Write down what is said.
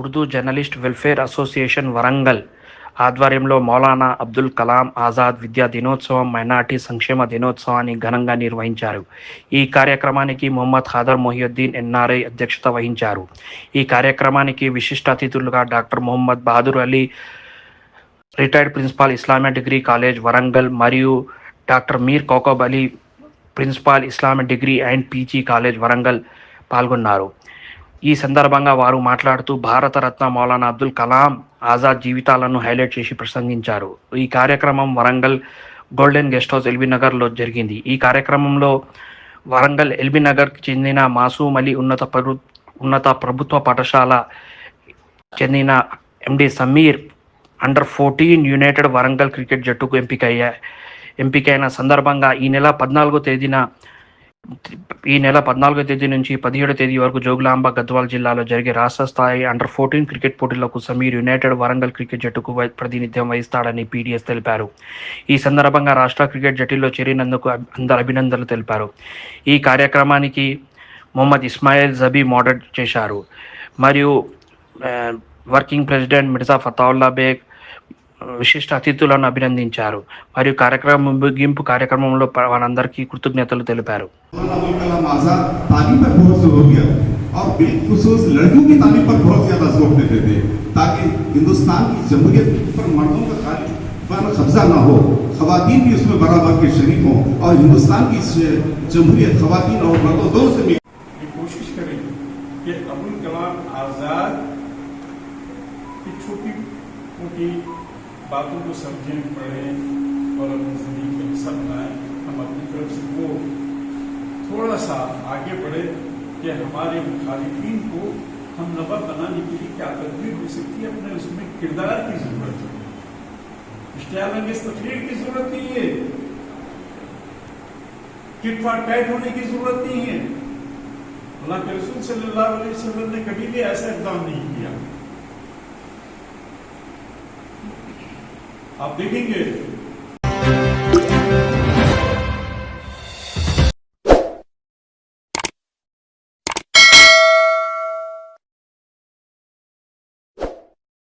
Urdu journalist welfare association Warangal ఆధ్వర్యంలో మౌలానా అబ్దుల్ కలాం ఆజాద్ విద్యా దినోత్సవం మైనార్టీ సంక్షేమ దినోత్సవాన్ని ఘనంగా నిర్వహించారు. ఈ కార్యక్రమానికి మొహమ్మద్ ఖాదర్ మొహియుద్దీన్ ఎన్ఆర్ఐ అధ్యక్షత వహించారు. ఈ కార్యక్రమానికి విశిష్ట అతిథులుగా doctor Mohammed Bahadur Ali retired principal Islamia degree college Warangal మరియు doctor Mir Kaukab Ali principal Islamic degree and PG college Warangal పాల్గొన్నారు. ఈ సందర్భంగా వారు మాట్లాడుతూ భారతరత్న మౌలానా అబ్దుల్ కలాం ఆజాద్ జీవితాలను హైలైట్ చేసి ప్రసంగించారు. ఈ కార్యక్రమం Warangal golden guest house LB నగర్లో జరిగింది. ఈ కార్యక్రమంలో వరంగల్ ఎల్బీ నగర్కి చెందిన మాసూమ్ అలీ ఉన్నత ప్రభు ఉన్నత ప్రభుత్వ పాఠశాల చెందిన MD Sameer under fourteen united Warangal cricket జట్టుకు ఎంపికయ్యా ఎంపికైన సందర్భంగా ఈ నెల పద్నాలుగో తేదీన ఈ నెల పద్నాలుగో తేదీ నుంచి పదిహేడో తేదీ వరకు జోగులాంబ గద్వాల్ జిల్లాలో జరిగే రాష్ట్ర స్థాయి అండర్ ఫోర్టీన్ క్రికెట్ పోటీలకు సమీర్ యునైటెడ్ వరంగల్ క్రికెట్ జట్టుకు వై- ప్రాతినిధ్యం వహిస్తాడని పీడిఎస్ తెలిపారు. ఈ సందర్భంగా రాష్ట్ర క్రికెట్ జట్టులో చేరినందుకు అందరు అభినందనలు తెలిపారు. ఈ కార్యక్రమానికి మొహమ్మద్ ఇస్మాయిల్ జబీ మోడరేట్ చేశారు. మరియు వర్కింగ్ ప్రెసిడెంట్ మిర్జా ఫతావుల్లా బేగ్ విశిష్ట అతిథులను అభినందించారు మరియు కార్యక్రమం ముగింపు కార్యక్రమంలో ప- వారందరికీ కృతజ్ఞతలు తెలిపారు मौलाना अबुल कलाम आजाद तालीम पर बहुत जोर हो गया और बिलखुसूस लड़कियों की तालीम पर बहुत ज्यादा जोर देते थे ताकि हिंदुस्तान की जमहूरियत पर मर्दों का खाली पर कब्जा ना हो खवातीन भी उसमें बराबर के शरीक हों और हिंदुस्तान की ज- जमहूरियत खवातीन और मर्दों दोनों से मिल ये कोशिश करें कि अबुल कलाम आज़ाद की छोटी मोटी बातों को समझें, पढ़ें और अपनी ज़िंदगी का हिस्सा बनाएँ। हम अपनी तरफ़ से वो थोड़ा सा आगे बढ़े कि हमारे मुखालिफिन को हम नवा बनाने के लिए क्या तदबीर हो सकती है, अपने उसमें किरदार की ज़रूरत है। इश्तियाल अंगेज की ज़रूरत नहीं है। किट फाट टाइट होने की ज़रूरत नहीं है। अल्लाह के रसूल सल्लल्लाहु अलैहि वसल्लम ने कभी भी ऐसा इकदाम नहीं किया। आप देखेंगे